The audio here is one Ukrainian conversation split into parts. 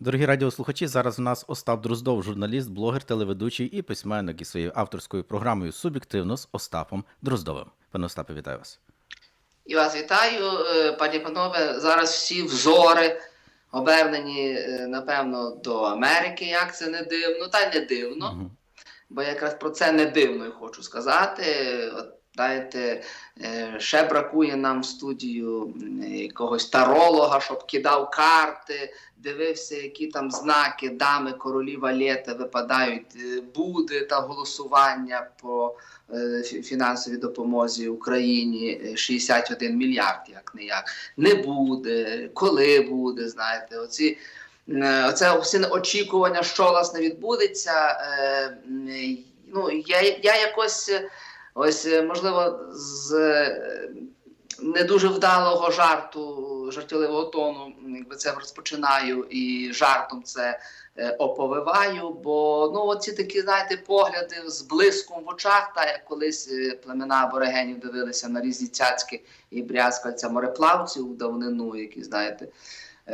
Дорогі радіослухачі, зараз у нас Остап Дроздов, журналіст, блогер, телеведучий і письменник із своєю авторською програмою Суб'єктивно з Остапом Дроздовим. Пане Остапе, вітаю вас. І вас вітаю, е, пані панове. Зараз всі взори обернені, е, напевно, до Америки, як це не дивно, та й не дивно. Мгм. Бо якраз про це не дивно і хочу сказати. От, знаєте, е, ще бракує нам в студію якогось таролога, щоб кидав карти, дивився, які там знаки дами, королі валети випадають, е, буде та голосування по е, фінансовій допомозі Україні е, 61 мільярд, як не як. Не буде, коли буде, знаєте, оці. Оце всі очікування, що власне відбудеться. Ну, я, я якось ось е, можливо з е, не дуже вдалого жарту, жартівливого тону, якби це розпочинаю і жартом це е, оповиваю. Бо ну, оці такі, знаєте, погляди з блиском в очах, та як колись племена аборигенів дивилися на різні цяцьки і брязкальця мореплавців в давнину, які, знаєте,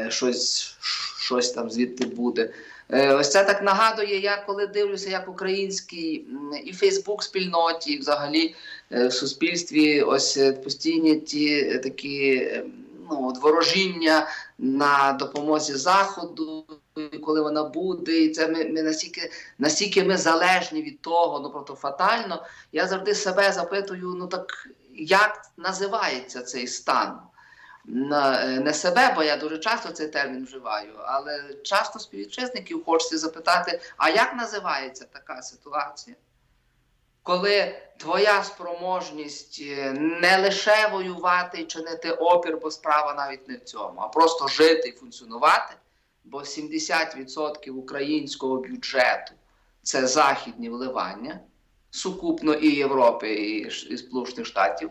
щось, щось там звідти буде. Е, Ось це так нагадує, я коли дивлюся, як український і Фейсбук спільноті, і взагалі е, в суспільстві ось е, постійні ті такі ну, от ворожіння на допомозі Заходу, коли вона буде, і це ми, ми настільки, настільки ми залежні від того, ну просто фатально. Я завжди себе запитую: ну так як називається цей стан? На, е, не себе, бо я дуже часто цей термін вживаю, але часто співвітчизників хочеться запитати: а як називається така ситуація? Коли твоя спроможність е, не лише воювати і чинити опір, бо справа навіть не в цьому, а просто жити і функціонувати, бо 70% українського бюджету це західні вливання, сукупно і Європи, і, і Сполучених Штатів.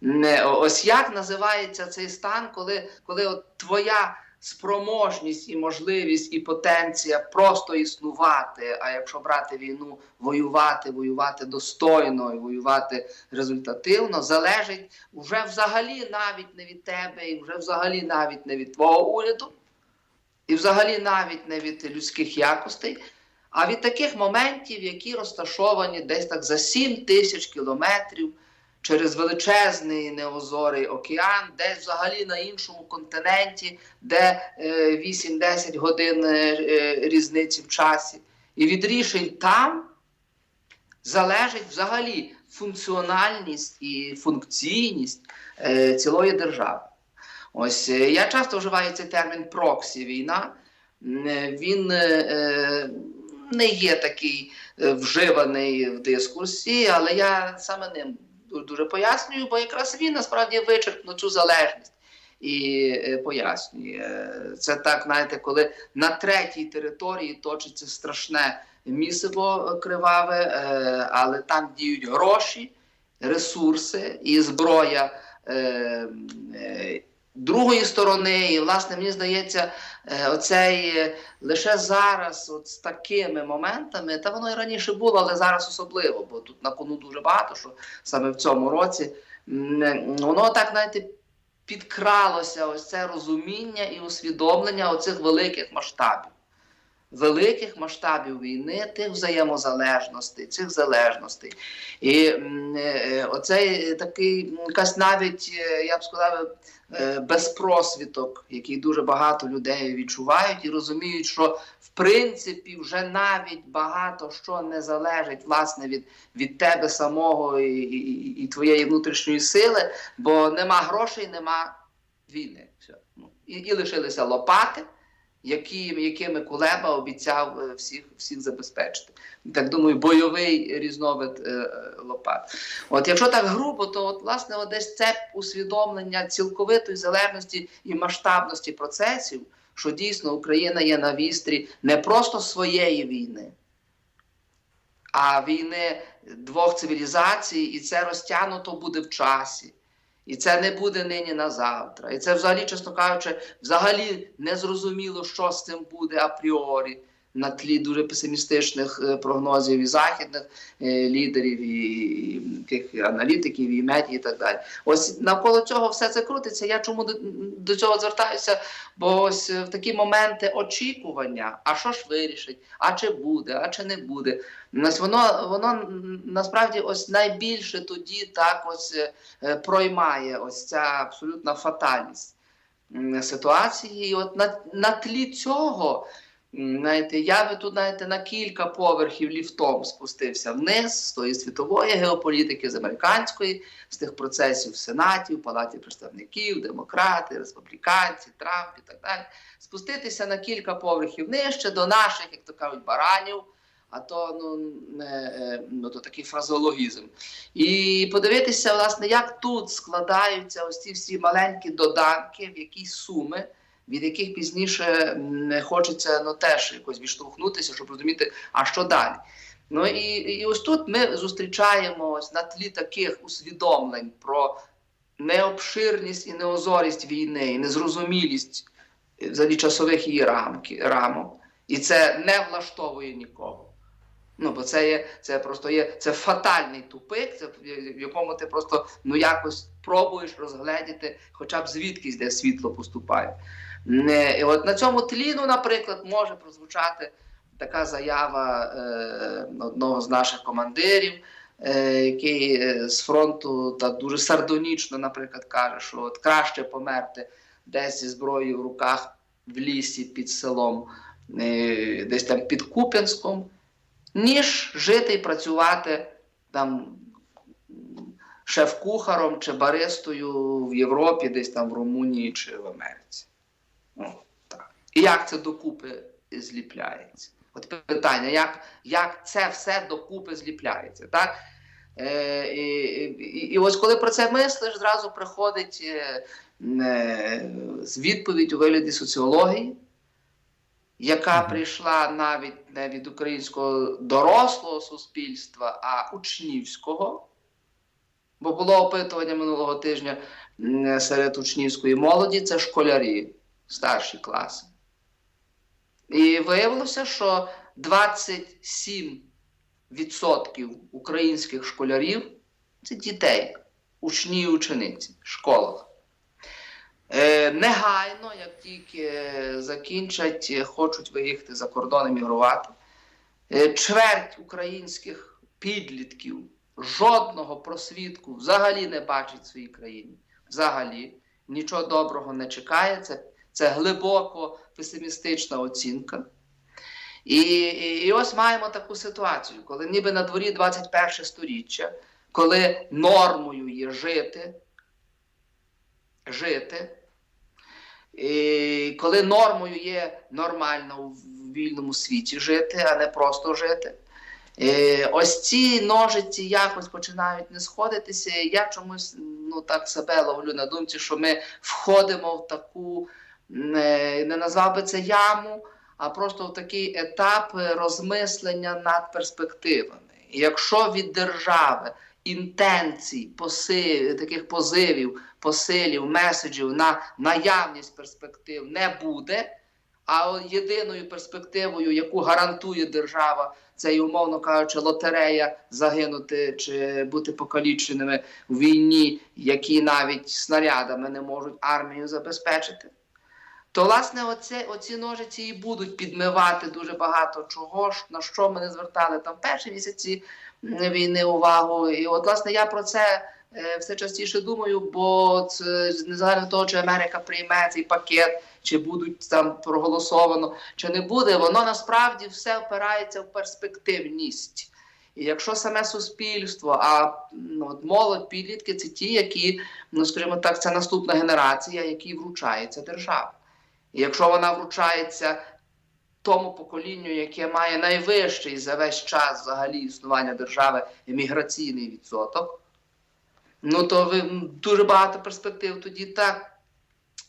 Не, ось як називається цей стан, коли, коли от твоя спроможність і можливість і потенція просто існувати, а якщо брати війну, воювати, воювати достойно і воювати результативно, залежить вже взагалі навіть не від тебе, і вже взагалі навіть не від твого уряду, і взагалі навіть не від людських якостей, а від таких моментів, які розташовані десь так за 7 тисяч кілометрів через величезний неозорий океан, десь взагалі на іншому континенті, де е, 8-10 годин е, е, різниці в часі. І від рішень там залежить взагалі функціональність і функційність е, цілої держави. Ось е, я часто вживаю цей термін проксі війна. Е, Він е, е, не є такий е, вживаний в дискурсі, але я саме ним дуже пояснюю, бо якраз він насправді вичерпнув цю залежність і е, пояснює. Е, Це так, знаєте, коли на третій території точиться страшне місиво криваве, е, але там діють гроші, ресурси і зброя. Другої сторони, і власне мені здається, е, оцей е, лише зараз, от з такими моментами, та воно і раніше було, але зараз особливо, бо тут на кону дуже багато, що саме в цьому році е, воно так, знаєте, підкралося ось це розуміння і усвідомлення оцих великих масштабів. Великих масштабів війни, тих взаємозалежностей, цих залежностей. І е, е, оцей такий якась навіть, е, я б сказав, безпросвіток, який дуже багато людей відчувають і розуміють, що в принципі вже навіть багато що не залежить власне від, від тебе самого і, і, і твоєї внутрішньої сили, бо нема грошей, нема війни. Все. Ну, І, і лишилися лопати. Які, якими Кулеба обіцяв е, всіх, всіх забезпечити. Так думаю, бойовий різновид е, лопат. От якщо так грубо, то от, власне от десь це усвідомлення цілковитої залежності і масштабності процесів, що дійсно Україна є на вістрі не просто своєї війни, а війни двох цивілізацій, і це розтягнуто буде в часі. І це не буде нині на завтра. І це взагалі, чесно кажучи, взагалі не зрозуміло, що з цим буде апріорі. На тлі дуже песимістичних е, прогнозів і західних е, лідерів, і, тих аналітиків, і медіа, і так далі. Ось навколо цього все це крутиться. Я чому до, до цього звертаюся? Бо ось е, в такі моменти очікування, а що ж вирішить, а чи буде, а чи не буде. Воно воно насправді ось найбільше тоді так ось проймає ось ця абсолютна фатальність ситуації. І от на, на тлі цього. Знаєте, я би тут знаєте, на кілька поверхів ліфтом спустився вниз з тої світової геополітики, з американської, з тих процесів в Сенаті, в Палаті представників, демократи, республіканці, Трамп і так далі. Спуститися на кілька поверхів нижче до наших, як то кажуть, баранів. А то ну, не, е, ну то такий фразеологізм. І подивитися, власне, як тут складаються ось ці всі маленькі доданки, в які суми, від яких пізніше м, хочеться ну, теж якось відштовхнутися, щоб розуміти, а що далі. Ну і, і ось тут ми зустрічаємо ось на тлі таких усвідомлень про необширність і неозорість війни, і незрозумілість е, взагалі часових її рамки, рамок. І це не влаштовує нікого. Ну, бо це є, це просто є це фатальний тупик, це в якому ти просто ну якось пробуєш розгледіти, хоча б звідкись, де світло поступає. Не, і от на цьому тлі, ну, наприклад, може прозвучати така заява е, одного з наших командирів, е, який е, з фронту так дуже сардонічно, наприклад, каже, що от краще померти десь зі зброєю в руках в лісі під селом, е, десь там під Куп'янськом, ніж жити і працювати там шеф-кухаром чи баристою в Європі, десь там в Румунії чи в Америці. Ну, так. І як це докупи зліпляється? От питання, як, як це все докупи зліпляється? Так? Е, і, і, і ось коли про це мислиш, зразу приходить е, е, відповідь у вигляді соціології, яка прийшла навіть не від українського дорослого суспільства, а учнівського. Бо було опитування минулого тижня серед учнівської молоді, це школярі, старші класи. І виявилося, що 27% українських школярів це дітей, учні і учениці в школах. Е, негайно, як тільки закінчать, хочуть виїхати за кордон емігрувати. Е, чверть українських підлітків жодного просвідку взагалі не бачить в своїй країні. Взагалі нічого доброго не чекає. Це, це глибоко песимістична оцінка. І, і, і ось маємо таку ситуацію, коли ніби на дворі 21 сторіччя, коли нормою є жити, жити, і коли нормою є нормально в вільному світі жити, а не просто жити. Е, ось ці ножиці якось починають не сходитися. і Я чомусь ну так себе ловлю на думці, що ми входимо в таку, не, не назвав би це яму, а просто в такий етап розмислення над перспективами. Якщо від держави інтенцій, посив, таких позивів, посилів, меседжів на наявність перспектив не буде. А єдиною перспективою, яку гарантує держава, це і, умовно кажучи, лотерея загинути чи бути покаліченими в війні, які навіть снарядами не можуть армію забезпечити. То, власне, оце, оці ножиці і будуть підмивати дуже багато чого, ж, на що ми не звертали там перші місяці війни увагу. І от, власне, я про це е, все частіше думаю, бо це незалежно того, чи Америка прийме цей пакет, чи будуть там проголосовано, чи не буде, воно насправді все опирається в перспективність. І якщо саме суспільство, а ну, молодь, підлітки це ті, які, ну скажімо так, це наступна генерація, якій вручається держава. Якщо вона вручається тому поколінню, яке має найвищий за весь час взагалі існування держави еміграційний відсоток, ну то ви дуже багато перспектив тоді так.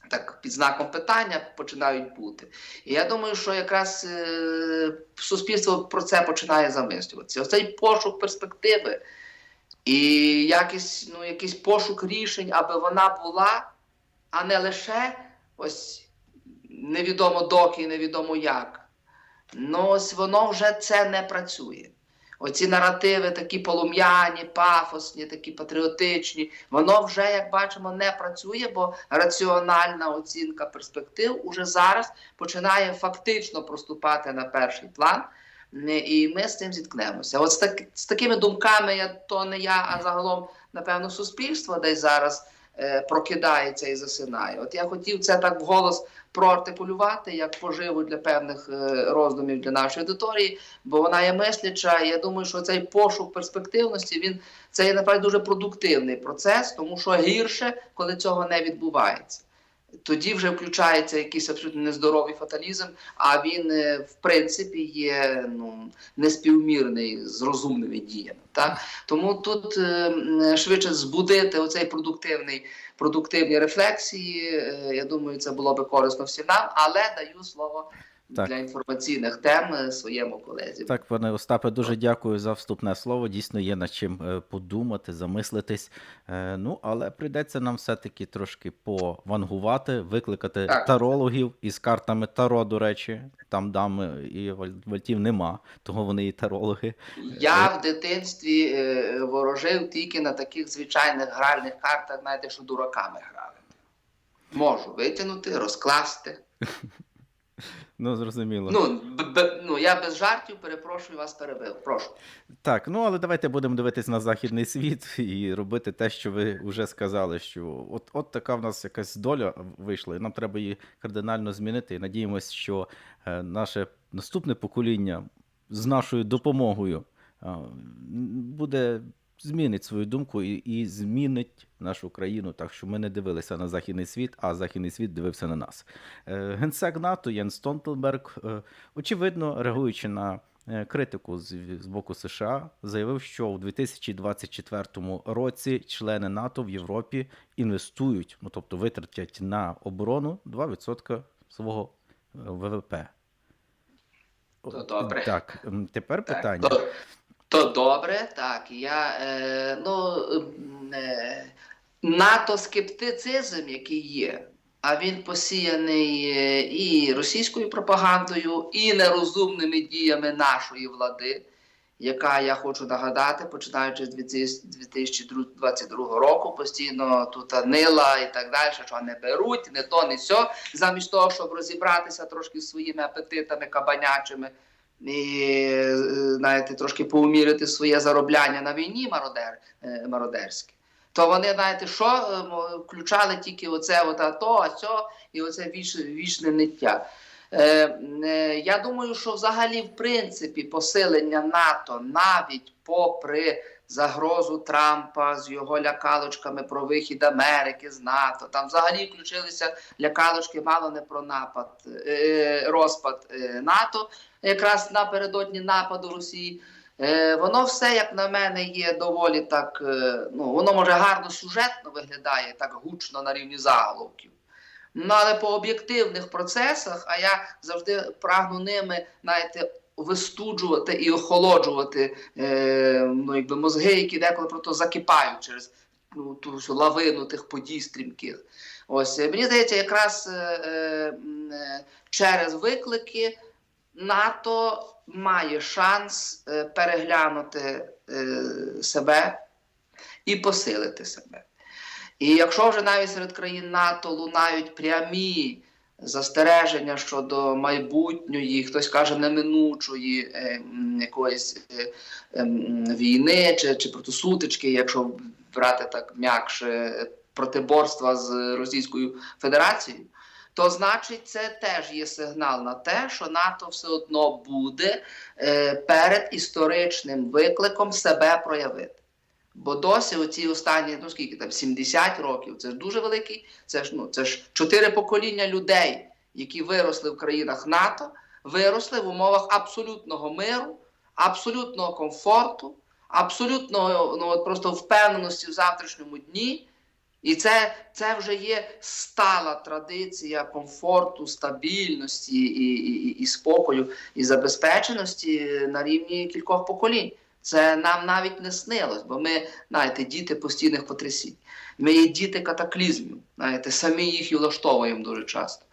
Так, під знаком питання починають бути. І я думаю, що якраз е, суспільство про це починає замислюватися. Оцей пошук перспективи і якийсь, ну, якийсь пошук рішень, аби вона була, а не лише ось невідомо доки, невідомо як. Ну, ось воно вже це не працює. Оці наративи такі полум'яні, пафосні, такі патріотичні, воно вже, як бачимо, не працює, бо раціональна оцінка перспектив уже зараз починає фактично проступати на перший план. І ми з цим зіткнемося. От з, так, з такими думками, я, то не я, а загалом, напевно, суспільство десь зараз е, прокидається і засинає. От я хотів це так вголос проартикулювати як поживу для певних е, роздумів для нашої аудиторії, бо вона є мисляча. Я думаю, що цей пошук перспективності він це є напевно дуже продуктивний процес, тому що гірше, коли цього не відбувається. Тоді вже включається якийсь абсолютно нездоровий фаталізм, а він, е, в принципі, є ну, неспівмірний з розумними діями. Так? Тому тут е, швидше збудити оцей продуктивний, продуктивні рефлексії. е, Я думаю, це було би корисно всім нам, але даю слово Так. для інформаційних тем е, своєму колезі. Так, пане Остапе, дуже дякую за вступне слово. Дійсно, є над чим е, подумати, замислитись. Е, Ну, але прийдеться нам все-таки трошки повангувати, викликати Так. тарологів із картами Таро, до речі. Там дами і вальтів нема, того вони і тарологи. Я в дитинстві ворожив тільки на таких звичайних гральних картах, знаєте, що дураками грали. Можу витягнути, розкласти. Ну, зрозуміло. Ну, б- б- ну я без жартів перепрошую вас перебив. Прошу. Так, ну але давайте будемо дивитись на західний світ і робити те, що ви вже сказали. Що от, от така в нас якась доля вийшла, і нам треба її кардинально змінити. І надіємося, що е, наше наступне покоління з нашою допомогою е, буде змінить свою думку і, і змінить нашу країну, так що ми не дивилися на західний світ, а західний світ дивився на нас. Е, Генсек НАТО Єн Столтенберг, е, очевидно, реагуючи на е, критику з, з боку США, заявив, що у 2024 році члени НАТО в Європі інвестують, ну тобто витратять на оборону 2% свого ВВП. Добре. Так, тепер питання. То, то добре, так. Я, е, ну, е, НАТО-скептицизм, який є, а він посіяний е, і російською пропагандою, і нерозумними діями нашої влади, яка, я хочу нагадати, починаючи з 2022 року, постійно тут нила і так далі, що не беруть, не то, не сьо, замість того, щоб розібратися трошки з своїми апетитами кабанячими і е, знаєте, трошки поумірити своє заробляння на війні мародер, е, мародерське. То вони, знаєте, що е, включали тільки оце от, а то, а сьо, і оце віч, вічне ниття. Е, е, я думаю, що взагалі, в принципі, посилення НАТО навіть попри загрозу Трампа з його лякалочками про вихід Америки з НАТО, там взагалі включилися лякалочки мало не про напад, е, розпад е, НАТО, якраз напередодні нападу Росії. Е, воно все, як на мене, є доволі так. е, ну, воно може гарно сюжетно виглядає, так гучно на рівні заголовків. Ну, але по об'єктивних процесах, а я завжди прагну ними, знаєте, вистуджувати і охолоджувати е, ну, якби мозги, які деколи просто закипають через ну, ту лавину тих подій стрімких. Ось мені здається, якраз е, е, е, через виклики НАТО має шанс е, переглянути е, себе і посилити себе. І якщо вже навіть серед країн НАТО лунають прямі застереження щодо майбутньої, хтось каже неминучої е, якоїсь ем, війни чи, чи протисутички, якщо брати так м'якше протиборства з Російською Федерацією, то значить це теж є сигнал на те, що НАТО все одно буде е, перед історичним викликом себе проявити. Бо досі оці останні, ну скільки там 70 років, це ж дуже великий, це ж ну це ж чотири покоління людей, які виросли в країнах НАТО, виросли в умовах абсолютного миру, абсолютного комфорту, абсолютного ну, от просто впевненості в завтрашньому дні. І це, це вже є стала традиція комфорту, стабільності і, і, і спокою і забезпеченості на рівні кількох поколінь. Це нам навіть не снилось, бо ми, знаєте, діти постійних потрясінь. Ми є діти катаклізмів, знаєте, самі їх і влаштовуємо дуже часто.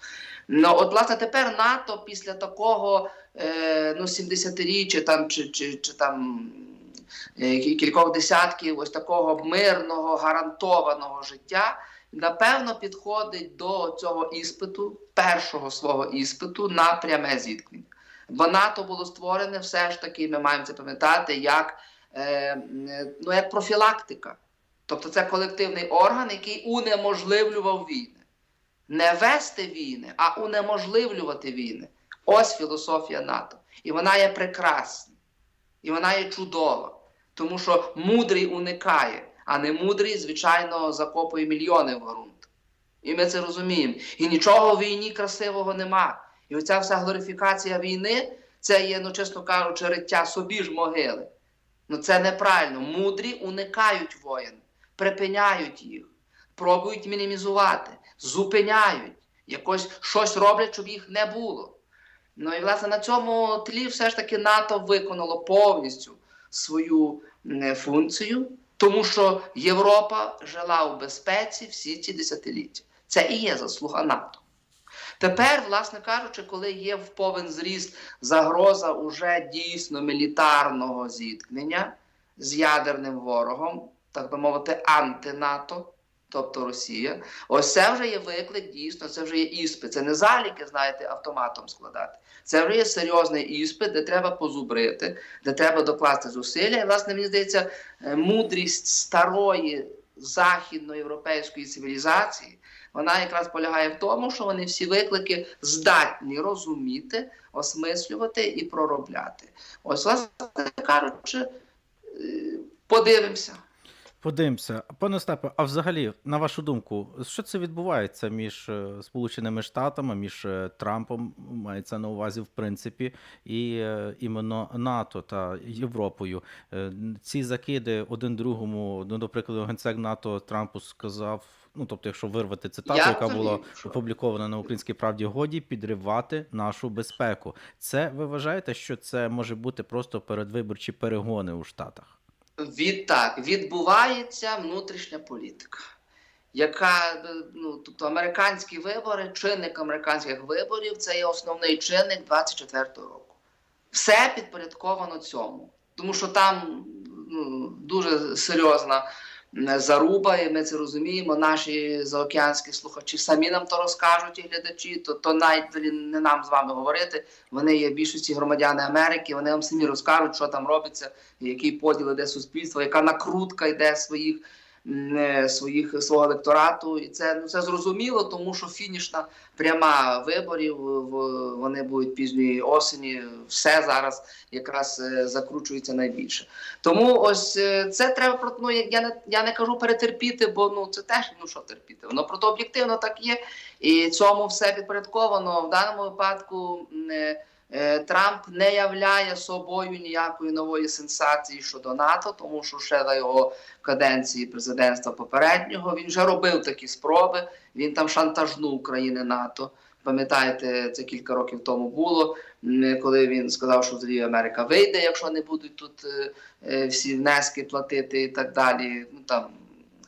Ну, от, власне, тепер НАТО після такого е, ну, 70-річчя там, чи, чи, чи там кількох десятків ось такого мирного, гарантованого життя, напевно, підходить до цього іспиту, першого свого іспиту на пряме зіткнення. Бо НАТО було створене все ж таки, ми маємо це пам'ятати, як, е, е, ну, як профілактика. Тобто це колективний орган, який унеможливлював війни. Не вести війни, а унеможливлювати війни. Ось філософія НАТО. І вона є прекрасна. І вона є чудова. Тому що мудрий уникає, а не мудрий, звичайно, закопує мільйони в ґрунт. І ми це розуміємо. І нічого в війні красивого нема. І оця вся глорифікація війни це є, ну, чесно кажучи, риття собі ж могили. Ну це неправильно. Мудрі уникають воєн, припиняють їх, пробують мінімізувати, зупиняють, якось щось роблять, щоб їх не було. Ну і власне на цьому тлі все ж таки НАТО виконало повністю свою функцію, тому що Європа жила у безпеці всі ці десятиліття. Це і є заслуга НАТО. Тепер, власне кажучи, коли є в повен зріст загроза уже дійсно мілітарного зіткнення з ядерним ворогом, так би мовити, анти-НАТО, тобто Росія, ось це вже є виклик, дійсно, це вже є іспит. Це не заліки, знаєте, автоматом складати. Це вже є серйозний іспит, де треба позубрити, де треба докласти зусилля. І, власне, мені здається, е, мудрість старої західноєвропейської цивілізації. Вона якраз полягає в тому, що вони всі виклики здатні розуміти, осмислювати і проробляти. Ось, власне кажучи, е, подивимося. Подивимося. Пане Остапе, а взагалі, на вашу думку, що це відбувається між е, Сполученими Штатами, між е, Трампом, мається на увазі, в принципі, і е, іменно НАТО та Європою? Ці закиди один другому, ну, до прикладу, генсек НАТО Трампу сказав. Ну, тобто, якщо вирвати цитату, Я яка була що- опублікована на українській правді, годі підривати нашу безпеку. Це ви вважаєте, що це може бути просто передвиборчі перегони у Штатах? Відтак відбувається внутрішня політика, яка е, ну тобто американські вибори, чинник американських виборів це є основний чинник 24-го року. Все підпорядковано цьому, тому що там ну, дуже серйозна заруба, і ми це розуміємо. Наші заокеанські слухачі самі нам то розкажуть і глядачі, то, то навіть не нам з вами говорити. Вони є більшості громадяни Америки, вони вам самі розкажуть, що там робиться, який поділ іде суспільство, яка накрутка йде своїх. Е, Своїх свого електорату, і це ну це зрозуміло, тому що фінішна пряма виборів в- вони будуть пізньої осені. Все зараз якраз е, закручується найбільше. Тому ось е, це треба про ну, я не я не кажу перетерпіти, бо ну це теж ну що терпіти. Воно просто об'єктивно так є, і цьому все підпорядковано. В даному випадку е, е, Трамп не являє собою ніякої нової сенсації щодо НАТО, тому що ще за його каденції президентства попереднього він вже робив такі спроби. Він там шантажнув країни НАТО. Пам'ятаєте, це кілька років тому було, коли він сказав, що взагалі Америка вийде, якщо не будуть тут е, е, всі внески платити і так далі. Ну там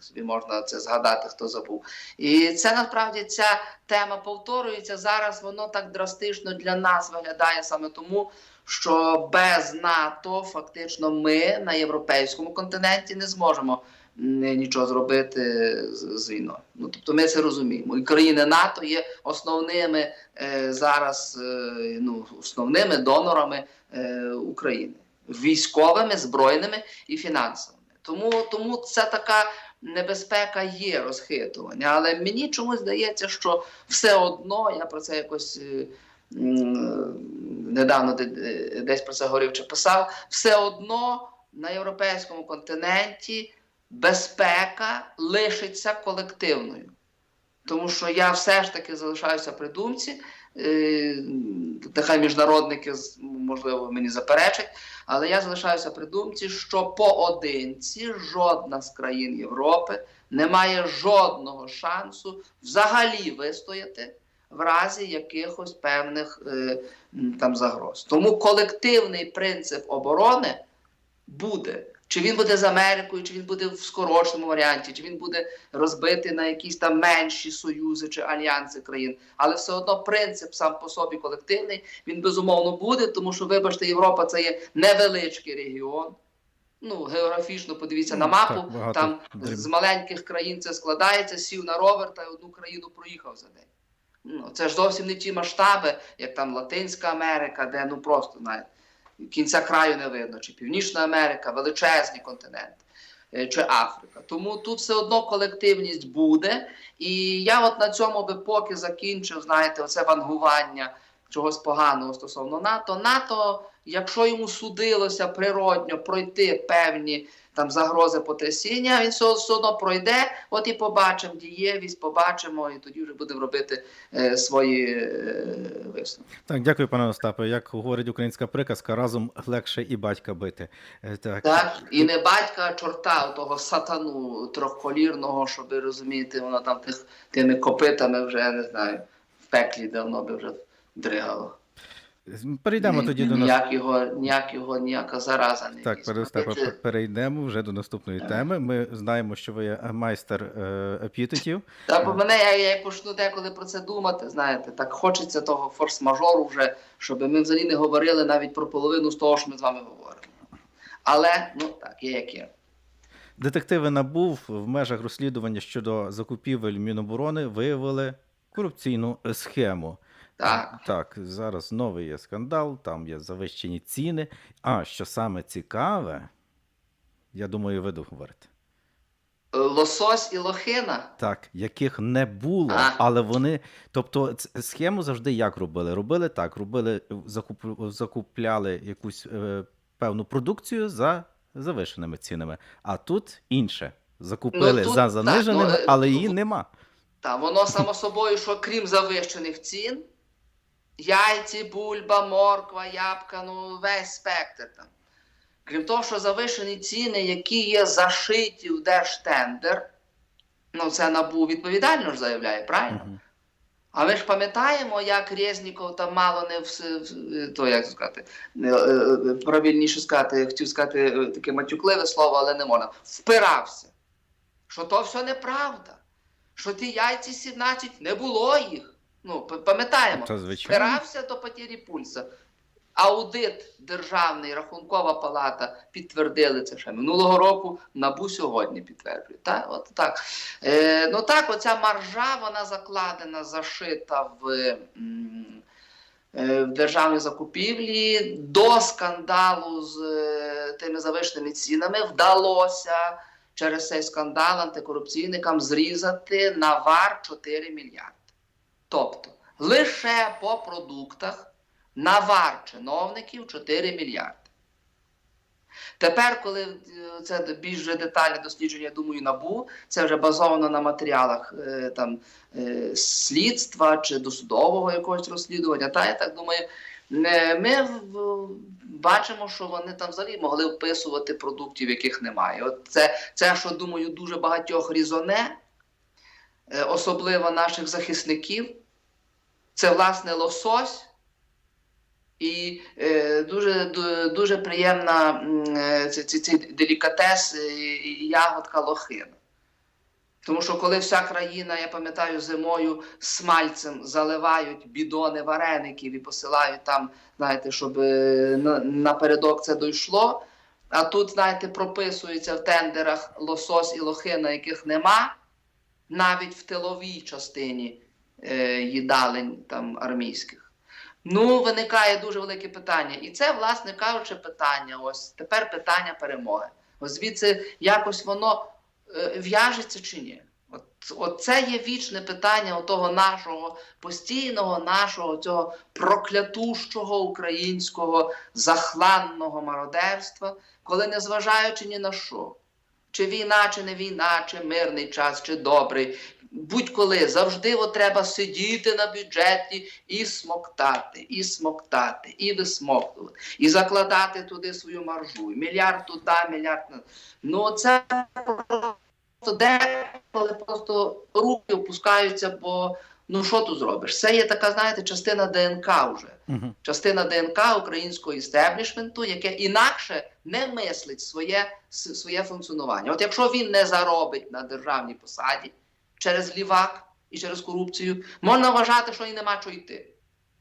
собі можна це згадати, хто забув. І це насправді ця тема повторюється зараз. Воно так драстично для нас виглядає саме тому, що без НАТО фактично ми на європейському континенті не зможемо нічого зробити з, війною. Ну тобто ми це розуміємо. І країни НАТО є основними е, зараз, е, ну основними донорами е, України військовими, збройними і фінансовими. Тому, тому це така небезпека є розхитування. Але мені чомусь здається, що все одно я про це якось. е, Недавно де- де- десь про це говорив чи писав, все одно на європейському континенті безпека лишиться колективною. Тому що я все ж таки залишаюся при думці, е, нехай міжнародники можливо мені заперечать, але я залишаюся при думці, що поодинці жодна з країн Європи не має жодного шансу взагалі вистояти в разі якихось певних е, там загроз. Тому колективний принцип оборони буде. Чи він буде з Америкою, чи він буде в скороченому варіанті, чи він буде розбитий на якісь там менші союзи чи альянси країн. Але все одно принцип сам по собі колективний, він безумовно буде, тому що, вибачте, Європа це є невеличкий регіон. Ну, географічно подивіться на Ну, мапу, так, там дріб- з маленьких країн це складається, сів на ровер та одну країну проїхав за день. Ну, це ж зовсім не ті масштаби, як там Латинська Америка, де ну просто навіть кінця краю не видно, чи Північна Америка, величезні континенти, е, чи Африка. Тому тут все одно колективність буде. І я от на цьому би поки закінчив, знаєте, оце вангування чогось поганого стосовно НАТО. НАТО, якщо йому судилося природньо пройти певні там загрози потрясіння, він все, одно пройде. От і побачимо дієвість, побачимо, і тоді вже будемо робити е, свої е, висновки. Так, дякую, пане Остапе. Як говорить українська приказка, разом легше і батька бити. Е, Так, Так, і не батька, а чорта, того сатану трьохколірного, щоб ви розумієте, воно там тих, тими копитами вже я не знаю, в пеклі давно би вже дригало. Перейдемо тоді до нас. ніяк його, ніяк його, ніяка зараза не Так, пане Остапе, Це- перейдемо вже до наступної теми. Ми знаємо, що ви є майстер е, епітетів. Та бо мене я, я почну деколи про це думати, знаєте, так хочеться того форс-мажору вже, щоб ми взагалі не говорили навіть про половину з того, що ми з вами говоримо. Але ну так, є як є. Детективи НАБУ в межах розслідування щодо закупівель Міноборони виявили корупційну е, схему. Так. Так, зараз новий є скандал, там є завищені ціни. А що саме цікаве, я думаю, ви договорите. Лосось і лохина. Так, яких не було, А. але вони. Тобто, схему завжди як робили? Робили так, робили, закуп, закупляли якусь е, певну продукцію за завишеними цінами. А тут інше. Закупили Ну, тут за так, заниженими, ну, е, але її нема. Та воно само собою, що крім завищених цін, яйці, бульба, морква, ябка, ну весь спектр там. Крім того, що завишені ціни, які є зашиті в держтендер, ну це набу відповідально ж заявляє, правильно? Мгм. А ми ж пам'ятаємо, як Резніков там мало не в, в то як сказати, е, е, правильніше сказати, хотів сказати е, таке матюкливе слово, але не можна. Впирався. Що то все неправда. Що ті яйці 17 не було їх. Ну, пам'ятаємо. Та, звичайно. До потірі пульса. Аудит Державний, Рахункова палата підтвердили це ще минулого року. Набу сьогодні підтверджує. Так, от так. Е, ну так, оця маржа вона закладена, зашита в, е, в державні закупівлі. До скандалу з е, тими завищеними цінами вдалося через цей скандал антикорупційникам зрізати на вар 4 мільярди. Тобто лише по продуктах навар чиновників 4 мільярди. Тепер, коли е, це більш детальне дослідження, я думаю, набу, це вже базовано на матеріалах е, там, е, слідства чи досудового якогось розслідування. Та я так думаю, ми бачимо, що вони там взагалі могли вписувати продуктів, яких немає. От це, це що думаю, дуже багатьох різоне, особливо наших захисників. Це власне лосось. І е, дуже ду- дуже приємна е, ці, ці делікатес е, і ягодка лохина. Тому що коли вся країна, я пам'ятаю, зимою смальцем заливають бідони вареників і посилають там, знаєте, щоб е, на- напередок це дійшло. А тут, знаєте, прописується в тендерах лосось і лохина, яких нема, навіть в тиловій частині е, їдалень там армійських. Ну, виникає дуже велике питання. І це, власне кажучи, питання. Ось тепер питання перемоги. Ось звідси якось воно е, в'яжеться чи ні? От, от це є вічне питання того нашого постійного, нашого цього проклятущого українського захланного мародерства, коли незважаючи ні на що, чи війна, чи не війна, чи мирний час, чи добрий. Будь-коли завжди от треба сидіти на бюджеті і смоктати, і смоктати, і висмоктувати, і закладати туди свою маржу. Мільярд туди, мільярд ну це просто деколи просто руки опускаються, бо Ну що тут зробиш? Це є така, знаєте, частина ДНК вже. Угу. Частина ДНК українського істеблішменту, яке інакше не мислить своє, своє функціонування. От якщо він не заробить на державній посаді через лівак і через корупцію, можна вважати, що і нема чого йти.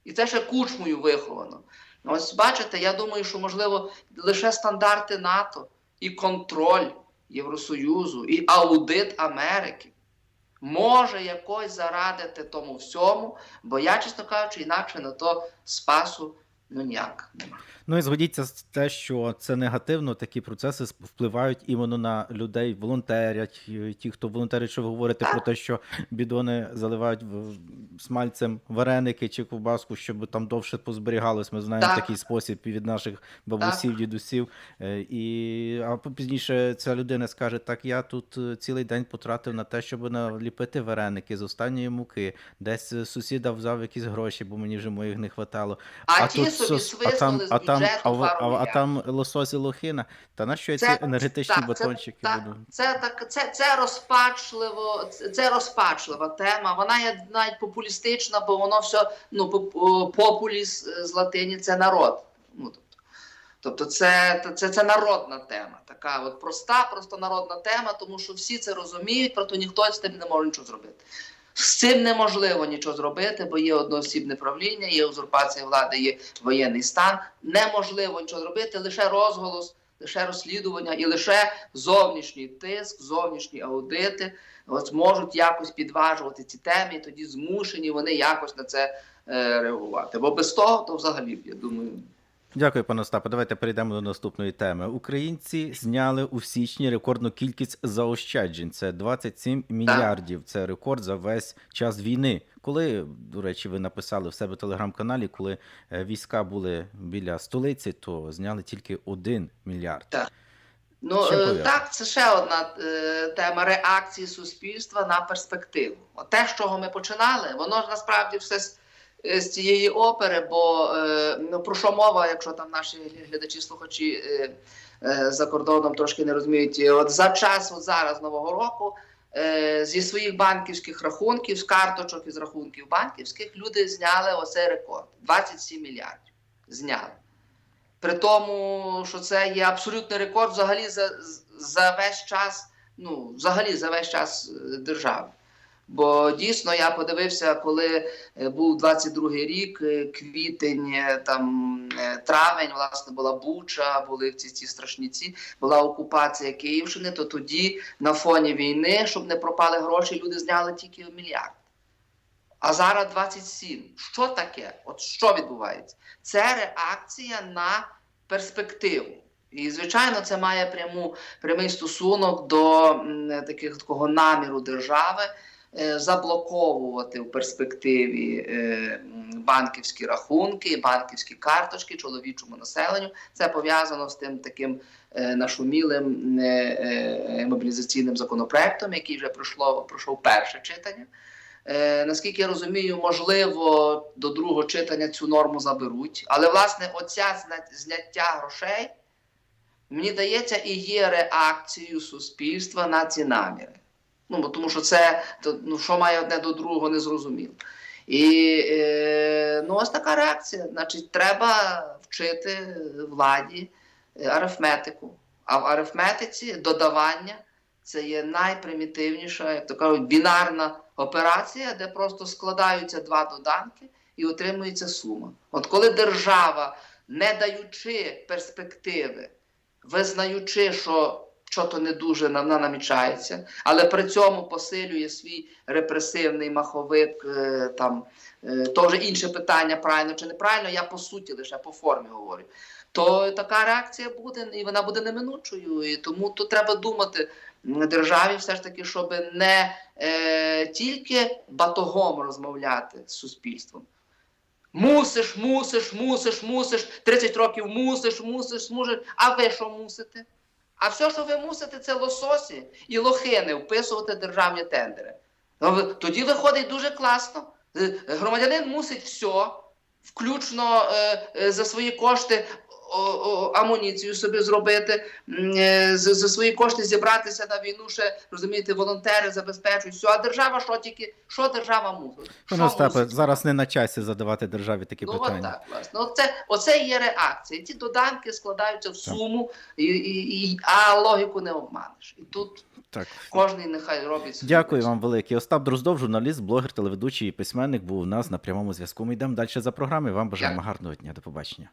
І це ще кучмою виховано. Ось бачите, я думаю, що можливо лише стандарти НАТО і контроль Євросоюзу, і аудит Америки може якось зарадити тому всьому, бо я, чесно кажучи, інакше на то спасу ну ніяк нема. Ну і згодіться з те, що це негативно, такі процеси впливають іменно на людей, волонтерять. Ті, хто волонтерять, що ви говорите про те, що бідони заливають смальцем вареники чи ковбаску, щоб там довше позберігалось. Ми знаємо Так. такий спосіб від наших бабусів, дідусів. Е, І а пізніше ця людина скаже: так, я тут е, цілий день потратив на те, щоб наліпити вареники з останньої муки. Десь е, сусіда взяв якісь гроші, бо мені вже моїх не хватало. А, ті тут собі свиснули а там, а там, а, а, а там лосось і лохина. Та на що ці енергетичні так, батончики так. буду? Це так, це, це розпачливо, це, це розпачлива тема. Вона є навіть популістична, бо воно все ну популіс е, з латині це народ. Ну тобто, тобто це, це, це народна тема, така от проста, просто народна тема, тому що всі це розуміють, проте ніхто з тим не може нічого зробити. З цим неможливо нічого зробити, бо є одноосібне правління, є узурпація влади, є воєнний стан. Неможливо нічого зробити, лише розголос, лише розслідування і лише зовнішній тиск, зовнішні аудити от можуть якось підважувати ці теми, і тоді змушені вони якось на це е, реагувати. Бо без того, то взагалі, я думаю, Дякую, пане Остапе. Давайте перейдемо до наступної теми. Українці зняли у січні рекордну кількість заощаджень. Це 27 мільярдів. Це рекорд за весь час війни. Коли, до речі, ви написали в себе в телеграм-каналі, коли е, війська були біля столиці, то зняли тільки 1 мільярд. Так. Ну е, так, це ще одна е, тема реакції суспільства на перспективу. От те, з чого ми починали, воно ж насправді все з, е, цієї опери, бо е, ну, про що мова, якщо там наші глядачі, слухачі е, за кордоном трошки не розуміють, от за час, от зараз нового року. Зі своїх банківських рахунків, з карточок із рахунків банківських, люди зняли оцей рекорд 27 мільярдів. Зняли. При тому, що це є абсолютний рекорд взагалі за, за весь час, ну, взагалі за весь час держави. Бо дійсно я подивився, коли е, був 22-й рік, е, квітень, е, там травень, власне, була Буча, були ці, ці страшні ці, була окупація Київщини, то тоді на фоні війни, щоб не пропали гроші, люди зняли тільки мільярд. А зараз 27. Що таке? От що відбувається? Це реакція на перспективу. І, звичайно, це має пряму, прямий стосунок до м, таких такого наміру держави заблоковувати в перспективі е, банківські рахунки, банківські карточки чоловічому населенню. Це пов'язано з тим таким е, нашумілим е, е, мобілізаційним законопроектом, який вже пройшло, пройшов перше читання. Е, наскільки я розумію, можливо, до другого читання цю норму заберуть. Але, власне, оця зняття грошей, мені здається, і є реакцією суспільства на ці наміри. Ну, тому що це, то, ну, що має одне до другого, не зрозуміло. І е, ну, ось така реакція. Значить, треба вчити владі е, арифметику. А в арифметиці додавання це є найпримітивніша, як то кажуть, бінарна операція, де просто складаються два доданки і отримується сума. От коли держава, не даючи перспективи, визнаючи, що що-то не дуже на- на- намічається, але при цьому посилює свій репресивний маховик, е, там е, то вже інше питання, правильно чи неправильно, я по суті лише по формі говорю. То така реакція буде, і вона буде неминучою. І тому тут треба думати державі, все ж таки, щоб не е, тільки батогом розмовляти з суспільством. Мусиш, мусиш, мусиш, мусиш, 30 років мусиш, мусиш, мусиш. А ви що мусите? А все, що ви мусите, це лососі і лохини вписувати державні тендери. Ну, Тоді виходить дуже класно. Е, Громадянин мусить все, включно е, е, за свої кошти амуніцію собі зробити, е, за, свої кошти зібратися на війну, ще розумієте, волонтери забезпечують. Все, а держава що тільки, що держава мусить? Що Пане Остапе, мусить? зараз не на часі задавати державі такі Ну, питання. так, власне. Оце, оце є реакція. Ті доданки складаються в суму, і, і, і, а логіку не обманеш. І тут Так. кожен нехай робить Дякую вам велике. Остап Дроздов, журналіст, блогер, телеведучий і письменник, був у нас на прямому зв'язку. Ми йдемо далі за програмою. Вам бажаємо Дякую. гарного дня. До побачення.